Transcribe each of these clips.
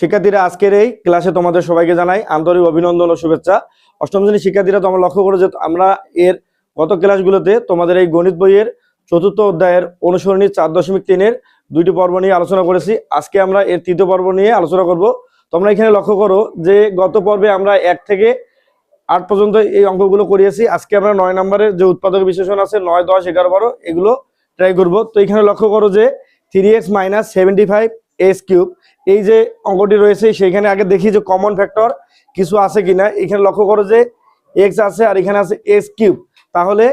শিক্ষার্থীরা, আজকের এই ক্লাসে তোমাদের সবাইকে জানাই আন্তরিক অভিনন্দন ও শুভেচ্ছা। অষ্টম শ্রেণির শিক্ষার্থীরা, তোমরা লক্ষ্য করো যে আমরা এর গত ক্লাসগুলোতে তোমাদের এই গণিত বইয়ের চতুর্থ অধ্যায়ের অনুসরণী চার দশমিক তিনের দুইটি পর্ব নিয়ে আলোচনা করেছি। আজকে আমরা এর তৃতীয় পর্ব নিয়ে আলোচনা করব। তোমরা এখানে লক্ষ্য করো যে গত পর্বে আমরা এক থেকে আট পর্যন্ত এই অঙ্কগুলো করিয়েছি। আজকে আমরা নয় নম্বরের যে উৎপাদক বিশেষণ আছে, নয়, দশ, এগারো, বারো, এগুলো ট্রাই করব। তো এখানে লক্ষ্য করো যে three x minus seventy five x cube এই যে অঙ্কটি রয়েছে, সেইখানে আগে দেখি যে কমন ফ্যাক্টর কিছু আছে কিনা। এখানে লক্ষ্য করো যে এক্স আছে আর এখানে আছে এস কিউব তাহলে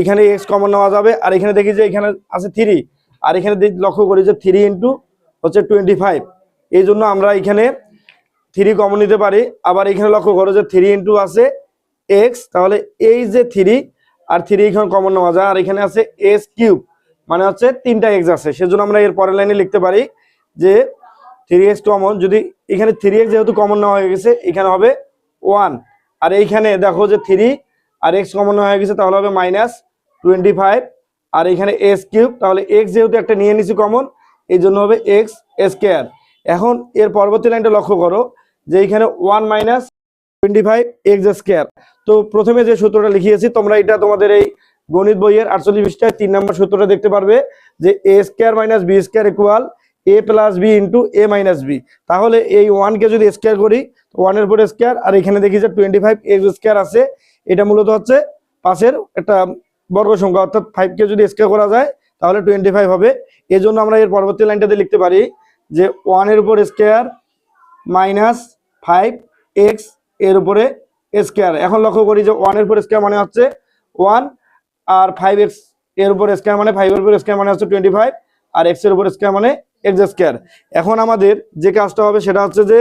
এখানে এক্স কমন নেওয়া যাবে, আর এখানে দেখি যে এখানে আছে থ্রি আর এখানে লক্ষ্য করি যে থ্রি ইন্টু হচ্ছে টোয়েন্টি ফাইভ এই জন্য আমরা এখানে থ্রি কমন নিতে পারি। আবার এখানে লক্ষ্য করো যে থ্রি ইন্টু আছে এক্স তাহলে এই যে থ্রি আর থ্রি এখানে কমন নেওয়া যায়। আর এখানে আছে এস কিউব মানে হচ্ছে তিনটা এক্স আছে। সেজন্য আমরা এর পরের লাইনে লিখতে পারি যে থ্রি এক্স কমন যদি এখানে থ্রি এক্স যেহেতু কমন নেওয়া হয়ে গেছে, এখানে হবে ওয়ান আর এইখানে দেখো যে থ্রি আর এক্স কমন নেওয়া হয়ে গেছে, তাহলে হবে মাইনাস টোয়েন্টি ফাইভ আর এখানে এস কিউব তাহলে এক্স যেহেতু একটা নিয়ে নিছি কমন এই জন্য হবে এক্স স্কোয়ার এখন এর পরবর্তী লাইনটা লক্ষ্য করো, যে এখানে one minus twenty five x square তো প্রথমে যে সূত্রটা লিখিয়েছি, তোমরা এটা তোমাদের এই গণিত বইয়ের আটচল্লিশ পৃষ্ঠায় তিন নম্বর সূত্রটা দেখতে পারবে, যে a square minus b square equal a plus b into a minus b তাহলে এই ওয়ানকে যদি স্কোয়ার করি ওয়ানের উপরে স্কোয়ার আর এখানে দেখি যে টোয়েন্টি ফাইভ এক্স স্কোয়ার আছে, এটা মূলত হচ্ছে পাশের একটা বর্গ সংখ্যা, অর্থাৎ ফাইভকে যদি স্কোয়ার করা যায়, তাহলে টোয়েন্টি ফাইভ হবে। এই জন্য আমরা এর পরবর্তী লাইনটাতে লিখতে পারি যে ওয়ানের উপর স্কোয়ার মাইনাস ফাইভ এক্সের উপরে স্কোয়ার এখন লক্ষ্য করি যে ওয়ানের উপর স্কোয়ার মানে হচ্ছে ওয়ান আর ফাইভ এক্সের উপর স্কোয়ার মানে ফাইভের উপর স্কোয়ার মানে হচ্ছে টোয়েন্টি ফাইভ আর এক্সের উপর স্কোয়ার মানে এক্স স্কোয়ার এখন আমাদের যে কাজটা হবে সেটা হচ্ছে যে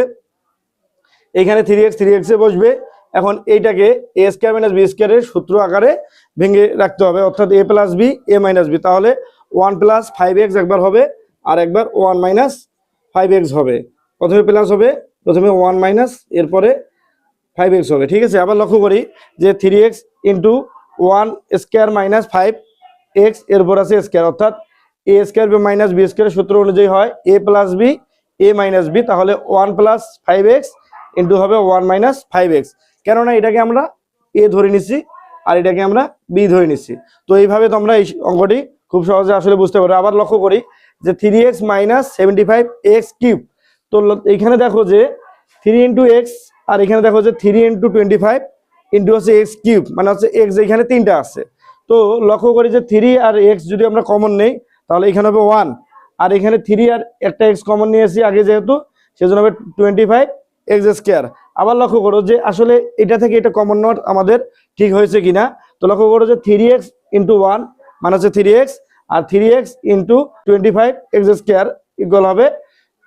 এখানে থ্রি এক্স থ্রি এক্সে বসবে। এখন এইটাকে এ স্কোয়ার মাইনাস বি স্কোয়ারের সূত্র আকারে ভেঙে রাখতে হবে, অর্থাৎ a plus b a minus b তাহলে ওয়ান প্লাস ফাইভ এক্স একবার হবে, আর একবার ওয়ান মাইনাস ফাইভ এক্স হবে। প্রথমে প্লাস হবে, প্রথমে ওয়ান মাইনাস এরপরে ফাইভ এক্স হবে। ঠিক আছে? আবার লক্ষ্য করি যে three x into one square minus five x এরপর আছে স্কোয়ার অর্থাৎ a square b minus b স্কোয়ারের সূত্র অনুযায়ী হয় a plus b a minus b তাহলে one plus five x into হবে ওয়ান মাইনাস ফাইভ এক্স কেননা এটাকে আমরা এ ধরে নিচ্ছি আর এটাকে আমরা বি ধরে নিচ্ছি তো এইভাবে তোমরা এই অঙ্কটি খুব সহজে আসলে বুঝতে পারো। আবার লক্ষ্য করি যে three x minus seventy five x cube তো এইখানে দেখো যে থ্রি ইন্টু এক্স আর এখানে দেখো যে three into twenty five into হচ্ছে এক্স কিউব মানে হচ্ছে এক্স এখানে তিনটা আছে। তো লক্ষ্য করি যে থ্রি আর এক্স যদি আমরা কমন নেই তাহলে এখানে হবে ওয়ান আর এখানে থ্রি আর একটা এক্স কমন নিয়েছি আগে যেহেতু, সেজন্য হবে টোয়েন্টি ফাইভ এক্স স্কোয়ার আবার লক্ষ্য করো যে আসলে এটা থেকে এটা কমন নেওয়ার আমাদের ঠিক হয়েছে কিনা। তো লক্ষ্য করো যে থ্রি এক্স ইন্টু ওয়ান মানে হচ্ছে থ্রি এক্স আর three x into twenty five x square equal হবে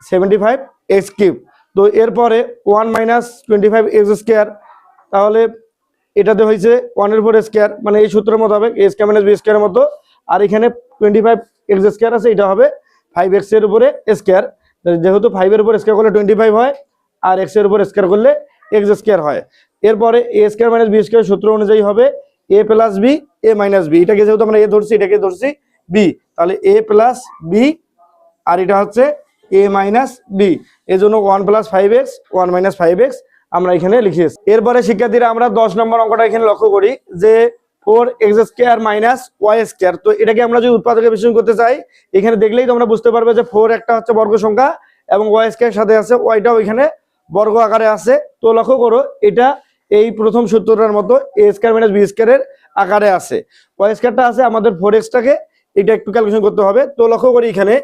সেভেন্টি ফাইভ এক্স কিউব তো এরপরে one minus twenty five x square তাহলে এটাতে হয়েছে ওয়ানের উপর স্কোয়ার মানে এই সূত্রের মতো হবে এ স্কোয়ার মাইনাস বি স্কোয়ারের মতো। আর এখানে টোয়েন্টি ফাইভ এক্স স্কোয়ার আছে, এটা হবে ফাইভ এক্সের উপরে স্কোয়ার যেহেতু ফাইভের উপর স্কোয়ার করলে টোয়েন্টি ফাইভ হয়, আর এক্সের উপর স্কোয়ার করলে এক্স স্কোয়ার হয়। এরপরে a square minus b square সূত্র অনুযায়ী হবে a plus b a minus b এটাকে যেহেতু আমরা এ ধরছি, এটাকে ধরছি বি তাহলে এ প্লাস বি আর এটা হচ্ছে এ মাইনাস বি এই জন্য one plus five x one minus five x আমরা এখানে লিখিয়েছি এরপরে শিক্ষার্থীরা আমরা দশ নম্বর অঙ্কটা এখানে লক্ষ্য করি যে four x square minus y square. তো এটাকে আমরা যদি উৎপাদকের বিশ্লেষণ করতে চাই, এখানে দেখলেই তোমরা বুঝতে পারবে যে ফোর একটা হচ্ছে বর্গ সংখ্যা এবং ওয়াই স্কোয়ার সাথে আছে, ওয়াইটাও এখানে বর্গ আকারে আছে। তো লক্ষ্য করো, এটা এই প্রথম সূত্রটার মতো এ স্কোয়ার মাইনাস বি স্কোয়ারের আকারে আছে। ওয়াই স্কোয়ারটা আছে আমাদের ফোর এক্সটাকে এটা একটু ক্যালকুলেশন করতে হবে। তো লক্ষ্য করি এখানে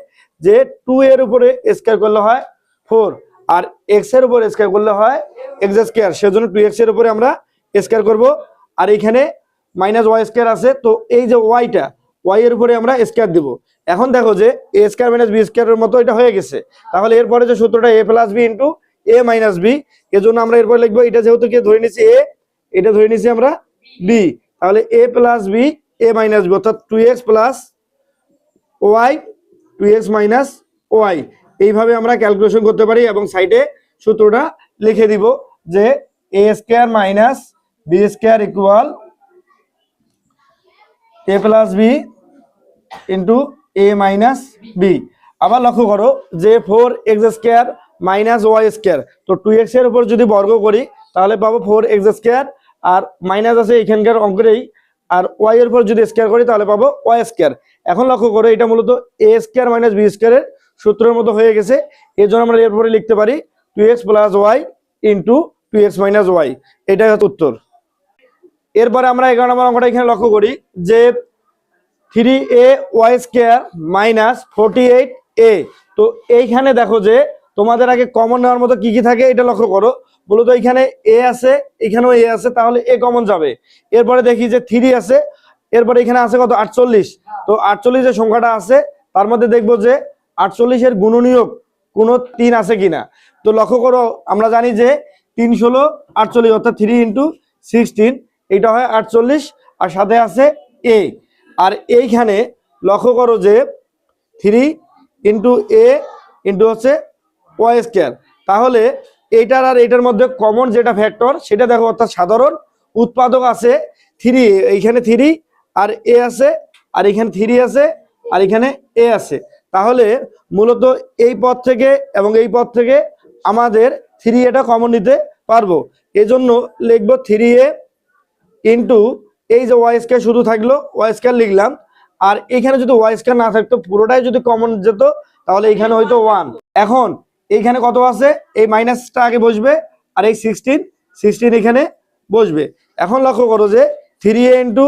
যে টু এর উপরে স্কোয়ার করলে হয় ফোর, আর এক্সের উপরে স্কোয়ার করলে হয় এক্স স্কোয়ার। সেজন্য টু এক্সের উপরে আমরা স্কোয়ার করব। আর এখানে মাইনাস ওয়াই স্কোয়ার আছে, তো এই যে ওয়াইটা ওয়াই এর উপরে আমরা স্কোয়ার দিব। এখন দেখো যে এ স্কোয়ার মাইনাস বি স্কোয়ারের মতো এটা হয়ে গেছে। তাহলে এরপরে যে সূত্রটা a plus b into a minus b এজন্য আমরা এরপরে লিখব, এটা যেহেতু কি ধরে নিছি এ এটা ধরে নিছি আমরা বি তাহলে a plus b a minus b অর্থাৎ two x plus y two x minus y এইভাবে আমরা ক্যালকুলেশন করতে পারি এবং সাইডে সূত্রটা লিখে দিব যে a square minus b square equal a plus b into a minus b আবার লক্ষ্য করো যে four x square minus y square তো টু এক্সের উপর যদি বর্গ করি, তাহলে পাবো ফোর এক্স স্কোয়ার আর মাইনাস আছে এখানকার অঙ্কেরই। আর ওয়াই এর উপর যদি স্কোয়ার করি, তাহলে পাবো ওয়াই স্কোয়ার এখন লক্ষ্য করো, এটা মূলত এ স্কোয়ার মাইনাস বি স্কোয়ারের সূত্রের মতো হয়ে গেছে। এর জন্য আমরা এরপরে লিখতে পারি two x plus y into two x minus y এটাই হচ্ছে উত্তর। এরপরে আমরা এগারো নম্বর অঙ্কটা এখানে লক্ষ্য করি যে three a y square minus forty eight a তো এইখানে দেখো যে তোমাদের আগে কমন নেওয়ার মতো কি কি থাকে এটা লক্ষ্য করো। মূলত এখানে এ আছে, এখানেও এ আছে, তাহলে এ কমন যাবে। এরপরে দেখি যে থ্রি আছে, এরপরে এখানে আছে কত? আটচল্লিশ। তো আটচল্লিশ যে সংখ্যাটা আছে, তার মধ্যে দেখব যে আটচল্লিশের গুণনীয়ক কোনো তিন আছে কিনা। তো লক্ষ্য করো, আমরা জানি যে তিন ষোলো আটচল্লিশ, অর্থাৎ থ্রি ইন্টু সিক্সটিন এটা হয় আটচল্লিশ, আর সাথে আছে এ আর এইখানে লক্ষ্য করো যে থ্রি ইন্টু এ ইন্টু হচ্ছে ওয়াই স্কোয়ার তাহলে এইটার আর এইটার মধ্যে কমন যেটা ফ্যাক্টর সেটা দেখো অর্থাৎ সাধারণ উৎপাদক আছে থ্রি এইখানে থ্রি আর এ আছে, আর এখানে থ্রি আছে, আর এখানে এ আছে। তাহলে মূলত এই পথ থেকে এবং এই পথ থেকে আমাদের থ্রি এটা কমন নিতে পারব। এজন্য লিখব থ্রি এ ইন্টু এই যে ওয়াই স্কোয়ার শুধু থাকল ওয়াই স্কোয়ার লিখলাম। আর এখানে যদি ওয়াই স্কোয়ার না থাকতো, পুরোটাই যদি কমন যেত, তাহলে এখানে হয়তো ওয়ান এখন এইখানে কত আছে? এই মাইনাসটা আগে বসবে, আর এই সিক্সটিন সিক্সটিন এখানে বসবে। এখন লক্ষ্য করো যে three a into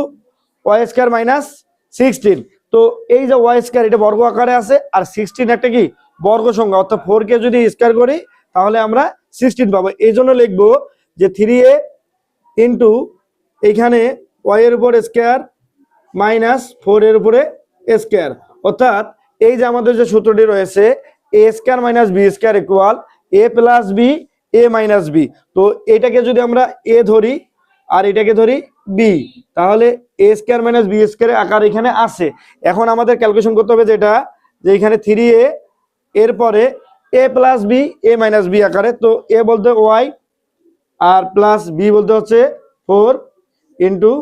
y square minus sixteen তো এই যে ওয়াই স্কোয়ার এটা বর্গ আকারে আছে, আর সিক্সটিন একটা কি? বর্গ সংখ্যা। অর্থাৎ ফোর কে যদি স্কোয়ার করি, তাহলে আমরা সিক্সটিন পাবো। এই জন্য লিখব যে থ্রি এ ইন্টু এইখানে ওয়াই এর উপর স্কোয়ার মাইনাস ফোর এর উপরে স্কোয়ার অর্থাৎ এই যে আমাদের যে সূত্রটি রয়েছে a square minus b square equal a plus b a minus b তো এটাকে যদি আমরা এ ধরি আর এটাকে ধরি বি তাহলে a square minus b square আকার এখানে আছে। এখন আমাদের ক্যালকুলেশন করতে হবে যেটা, যে এখানে থ্রি এ এরপরে a plus b a minus b আকারে। তো এ বলতে ওয়াই আর প্লাস বি বলতে হচ্ছে four into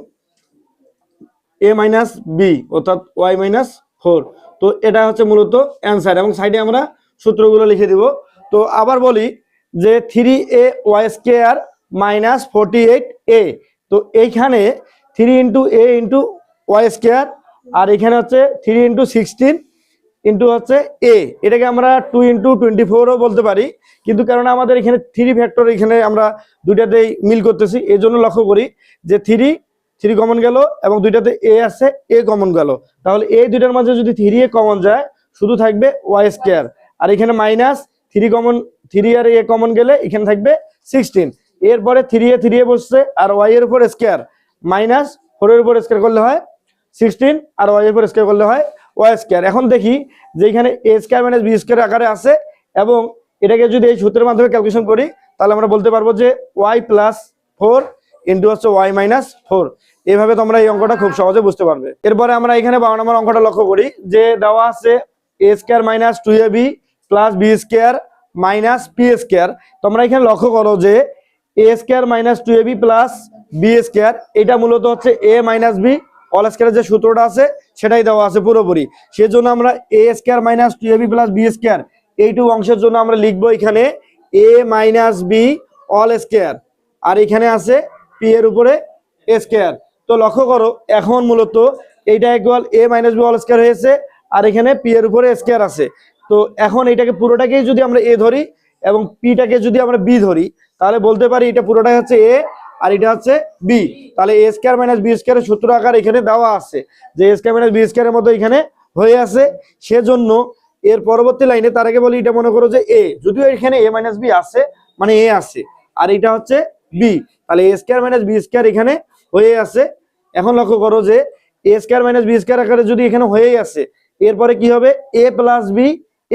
a minus b অর্থাৎ ওয়াই মাইনাস ফোর তো এটা হচ্ছে মূলত অ্যান্সার এবং সাইডে আমরা সূত্রগুলো লিখে দিব। তো আবার বলি যে three a y square minus forty eight a তো এইখানে three into a into y square আর এখানে হচ্ছে থ্রি ইন্টু সিক্সটিন ইন্টু হচ্ছে এ এটাকে আমরা টু ইন্টু টোয়েন্টি ফোরও বলতে পারি। কিন্তু কারণ আমাদের এখানে থ্রি ফ্যাক্টর এখানে আমরা দুইটাতেই মিল করতেছি। এই জন্য লক্ষ্য করি যে থ্রি থ্রি কমন গেল এবং দুইটাতে এ আছে এ কমন গেল। তাহলে এই দুইটার মাঝে যদি থ্রি এ কমন যায়, শুধু থাকবে ওয়াই স্কোয়ার আর এখানে মাইনাস থ্রি কমন থ্রি আর এ কমন গেলে এখানে থাকবে সিক্সটিন এরপরে থ্রি এ থ্রি এ বসছে আর ওয়াই এর উপর স্কোয়ার মাইনাস ফোরের উপর স্কোয়ার করলে হয় সিক্সটিন আর ওয়াই এর উপর স্কোয়ার করলে হয় ওয়াই স্কোয়ার এখন দেখি যে এখানে a square minus b square আকারে আছে এবং এটাকে যদি এই সূত্রের মাধ্যমে ক্যালকুলেশন করি, তাহলে আমরা বলতে পারব যে ওয়াই প্লাস ফোর ইন্টু হচ্ছে ওয়াই মাইনাস ফোর এইভাবে তোমরা এই অঙ্কটা খুব সহজে বুঝতে পারবে। এরপরে আমরা এখানে বারো নম্বর অঙ্কটা লক্ষ্য করি, যে দেওয়া আছে a square minus two a b plus b square minus p square তোমরা এখানে লক্ষ্য করো যে a square minus two a b plus b square এটা মূলত হচ্ছে এ মাইনাস বি অল স্কোয়ারের যে সূত্রটা আছে, সেটাই দেওয়া আছে পুরোপুরি। সেজন্য আমরা a square minus two a b plus b square এইটুকু অংশের জন্য আমরা লিখব এখানে a minus b all square আর এখানে আছে পি এর উপরে এ স্কোয়ার তো লক্ষ্য করো, এখন মূলত এইটা equal a minus b all square হয়েছে, আর এখানে পি এর উপরে স্কোয়ার আছে। তো এখন এটাকে পুরোটাকেই যদি আমরা এ ধরি, এবং পিটাকে যদি আমরা বি ধরি, তাহলে বলতে পারি এটা পুরোটাই হচ্ছে এ আর এটা হচ্ছে বি তাহলে এ স্কোয়ার মাইনাস বি স্কোয়ারের সূত্র আকার এখানে দেওয়া আছে যে এ স্কোয়ার মাইনাস বি স্কোয়ারের মতো এখানে হয়ে আছে। সেজন্য এর পরবর্তী লাইনে তার আগে বলি, এটা মনে করো যে এ যদিও এখানে এ মাইনাস বি আছে মানে এ আছে। আর এটা হচ্ছে বি তাহলে a square minus b square এখানে হয়ে আছে। এখন লক্ষ্য করো যে a square minus b square আকারে যদি এখানে হয়েই আছে, এরপরে কি হবে? A plus b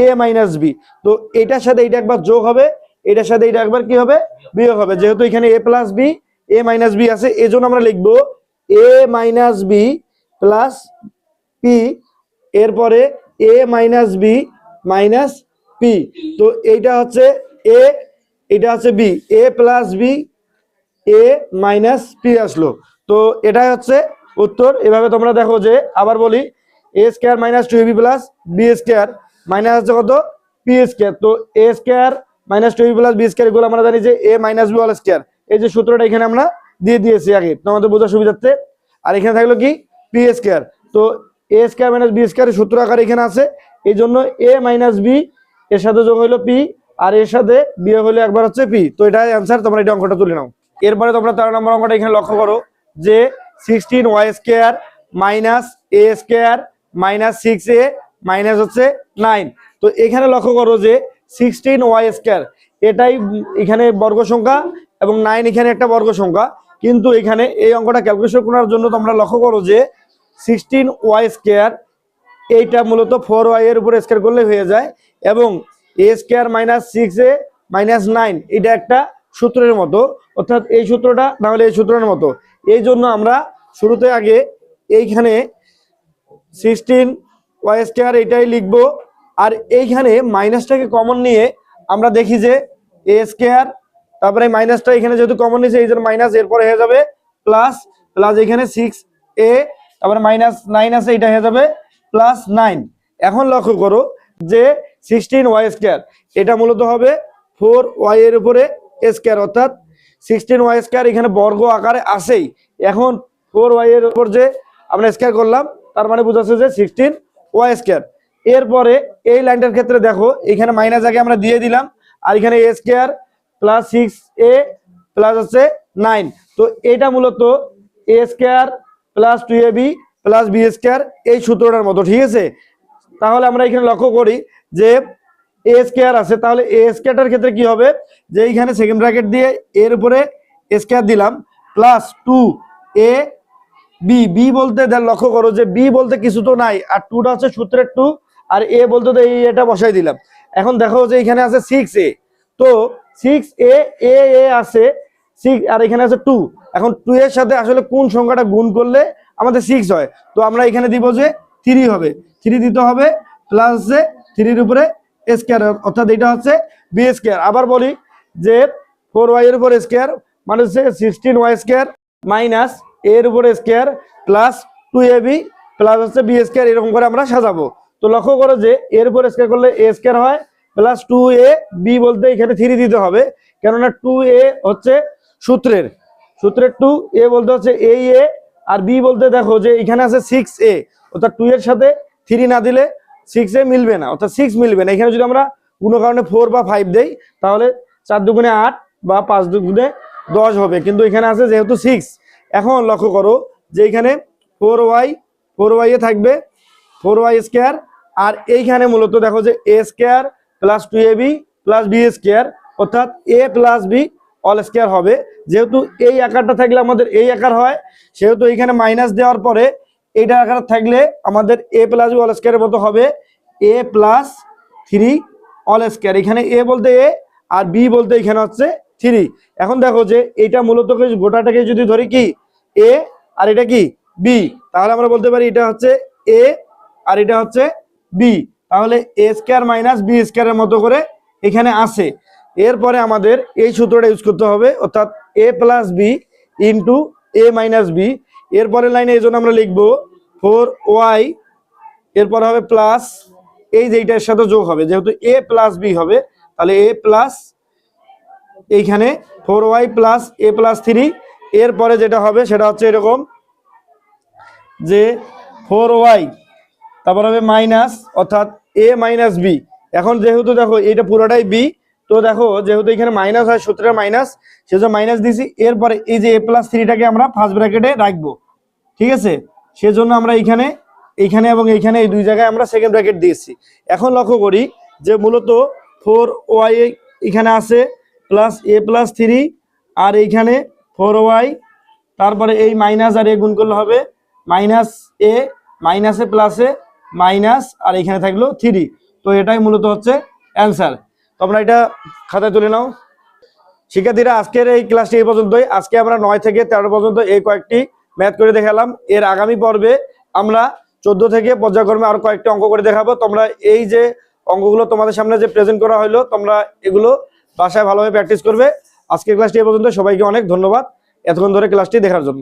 a minus b তো এটার সাথে এটা একবার যোগ হবে, এটার সাথে এটা একবার কি হবে? বিয়োগ হবে। যেহেতু এখানে a plus b a minus b আছে এই জন্য আমরা লিখব a minus b plus p এরপরে a minus b minus p তো এইটা হচ্ছে এ এটা হচ্ছে b a plus b a minus p আসলো। তো এটাই হচ্ছে উত্তর। এভাবে তোমরা দেখো যে, আবার বলি a square minus two b plus b square minus হচ্ছে কত? পি স্কোয়ার তো a square minus two b plus b square এগুলো আমরা জানি যে a minus b all square এই যে সূত্রটা এখানে আমরা দিয়ে দিয়েছি আগে তোমাদের বোঝার সুবিধার্থে। আর এখানে থাকল কি? পি স্কোয়ার তো a square minus b square সূত্র আকার এখানে আছে। এই জন্য এ মাইনাস বি এর সাথে যোগ হলো পি আর এর সাথে বিয়োগ হলো একবার হচ্ছে পি তো এটাই অ্যান্সার তোমরা এটা অঙ্কটা তুলে নাও। এরপরে তোমরা তেরো নম্বর অঙ্কটা এখানে লক্ষ্য করো যে sixteen y square minus a square minus six a minus হচ্ছে নাইন তো এখানে লক্ষ্য করো যে সিক্সটিন ওয়াই স্কোয়ার এটাই এখানে বর্গ সংখ্যা এবং নাইন এখানে একটা বর্গ সংখ্যা। কিন্তু এখানে এই অঙ্কটা ক্যালকুলেশন করার জন্য তোমরা লক্ষ্য করো যে সিক্সটিন ওয়াই স্কোয়ার এইটা মূলত ফোর ওয়াই এর উপরে স্কোয়ার করলে হয়ে যায় এবং a square minus six a minus nine এটা একটা সূত্রের মতো। অর্থাৎ এই সূত্রটা না হলে এই সূত্রের মতো। এই জন্য আমরা শুরুতে আগে এইখানে সিক্সটিন ওয়াই স্কোয়ার এটাই লিখব। আর এইখানে মাইনাসটাকে কমন নিয়ে আমরা দেখি যে এ স্কোয়ার তারপরে মাইনাসটা এখানে যেহেতু কমন নিয়েছে, এই জন্য মাইনাস এরপরে হয়ে যাবে প্লাস প্লাস এখানে সিক্স এ তারপরে মাইনাস নাইন আছে, এটা হয়ে যাবে প্লাস নাইন এখন লক্ষ্য করো যে সিক্সটিন ওয়াই স্কোয়ার এটা মূলত হবে ফোর ওয়াই এর উপরে স্কোয়ার অর্থাৎ সিক্সটিন ওয়াই স্কোয়ার এখানে বর্গ আকারে আসেই এখন ফোর ওয়াই এর উপর যে আমরা স্কোয়ার করলাম, তার মানে বোঝাচ্ছে যে সিক্সটিন ওয়াই স্কোয়ার এরপরে এই লাইনটার ক্ষেত্রে দেখো, এখানে মাইনাস আগে আমরা দিয়ে দিলাম, আর এখানে square plus six a plus হচ্ছে নাইন তো এটা মূলত a square plus two a b plus b square এই সূত্রটার মতো, ঠিক আছে? তাহলে আমরা এখানে লক্ষ্য করি যে এ স্কোয়ার আছে, তাহলে এ স্কোয়ারটার ক্ষেত্রে কি হবে? যে এইখানে সেকেন্ড ব্র্যাকেট দিয়ে এর উপরে স্কোয়ার দিলাম plus two a b b বলতে লক্ষ্য করো যে বি বলতে কিছু তো নাই, আর টুটা হচ্ছে সূত্রের টু আর এ বলতে তো এই এটা বসাই দিলাম। এখন দেখো যে এখানে আছে সিক্স এ তো সিক্স এ এ এ আছে। সিক্স আর এখানে আছে টু এখন টু এর সাথে আসলে কোন সংখ্যাটা গুণ করলে আমাদের সিক্স হয়? তো আমরা এখানে দিব যে থ্রি হবে। থ্রি দিতে হবে প্লাস হচ্ছে থ্রির উপরে স্কোয়ার অর্থাৎ এটা হচ্ছে বি স্কোয়ার আবার বলি যে ফোর ওয়াই এর উপর স্কোয়ার মানে হচ্ছে সিক্সটিন ওয়াই স্কোয়ার মাইনাস এর উপরে square plus two a b plus হচ্ছে বি স্কোয়ার এরকম করে আমরা সাজাবো। তো লক্ষ্য করো যে এর উপর স্কোয়ার করলে এ স্কোয়ার হয় প্লাস টু এ বি বলতে এখানে থ্রি দিতে হবে। কেননা টু এ হচ্ছে সূত্রের। সূত্রের টু এ বলতে হচ্ছে এই এ আর বি বলতে দেখো যে এখানে আছে সিক্স এ অর্থাৎ টু এর সাথে থ্রি না দিলে সিক্স এ মিলবে না। অর্থাৎ সিক্স মিলবে না। এখানে যদি আমরা কোনো কারণে ফোর বা ফাইভ দেই, তাহলে চার দুগুণে আট বা পাঁচ দুগুণে দশ হবে। কিন্তু এখানে আছে যেহেতু সিক্স এখন লক্ষ্য করো যে এখানে ফোর ওয়াই ফোর ওয়াই এ থাকবে ফোর ওয়াই স্কোয়ার আর এইখানে মূলত দেখো যে a square plus two a b plus b square অর্থাৎ a plus b all square হবে। যেহেতু এই আকারটা থাকলে আমাদের এই আকার হয়, সেহেতু এখানে মাইনাস দেওয়ার পরে এইটা আকার থাকলে আমাদের এ প্লাস বি অল স্কোয়ারের মতো হবে। A plus three all square এখানে এ বলতে এ আর বি বলতে এখানে হচ্ছে থ্রি এখন দেখো যে এটা মূলত গোটাটাকে যদি ধরি কি এ আর এটা কি বি তাহলে আমরা বলতে পারি এটা হচ্ছে এ আর এটা হচ্ছে বি তাহলে এ স্কোয়ার মাইনাস বি স্কোয়ারের মতো করে এখানে আসে এরপরে আমাদের এই সূত্রটা ইউজ করতে হবে, অর্থাৎ a plus b into a minus b এরপরের লাইনে এই জন্য আমরা লিখব ফোর ওয়াই এরপর হবে প্লাস এই যে এইটার সাথে যোগ হবে। যেহেতু এ প্লাস বি হবে, তাহলে এ প্লাস এইখানে four y plus a plus three এরপরে যেটা হবে সেটা হচ্ছে এরকম যে ফোর ওয়াই তারপর হবে মাইনাস অর্থাৎ এ মাইনাস বি এখন যেহেতু দেখো এটা পুরোটাই বি তো দেখো, যেহেতু এখানে মাইনাস হয়, সূত্রের মাইনাস সেজন্য মাইনাস দিছি। এরপরে এই যে এ প্লাস থ্রিটাকে আমরা ফার্স্ট ব্র্যাকেটে রাখব। ঠিক আছে? সেজন্য আমরা এইখানে এইখানে এবং এইখানে এই দুই জায়গায় আমরা সেকেন্ড ব্র্যাকেট দিয়েছি। এখন লক্ষ্য করি যে মূলত ফোর ওয়াই এখানে আছে প্লাস এ প্লাস থ্রি আর এইখানে ফোর ওয়াই তারপরে এই মাইনাস আর এ গুণ করলে হবে মাইনাস এ মাইনাসে প্লাসে মাইনাস আর এখানে থাকল থ্রি তো এটাই মূলত হচ্ছে অ্যান্সার তোমরা এটা খাতায় তুলে নাও। শিক্ষার্থীরা, আজকের এই ক্লাসটি এই পর্যন্তই। আজকে আমরা নয় থেকে তেরো পর্যন্ত এই কয়েকটি ম্যাথ করে দেখালাম। এর আগামী পর্বে আমরা চোদ্দ থেকে পর্যায়ক্রমে আরও কয়েকটি অঙ্ক করে দেখাবো। তোমরা এই যে অঙ্কগুলো তোমাদের সামনে যে প্রেজেন্ট করা হলো, তোমরা এগুলো বাসায় ভালোভাবে প্র্যাকটিস করবে। আজকের ক্লাসটি এই পর্যন্ত। সবাইকে অনেক ধন্যবাদ এতক্ষণ ধরে ক্লাসটি দেখার জন্য।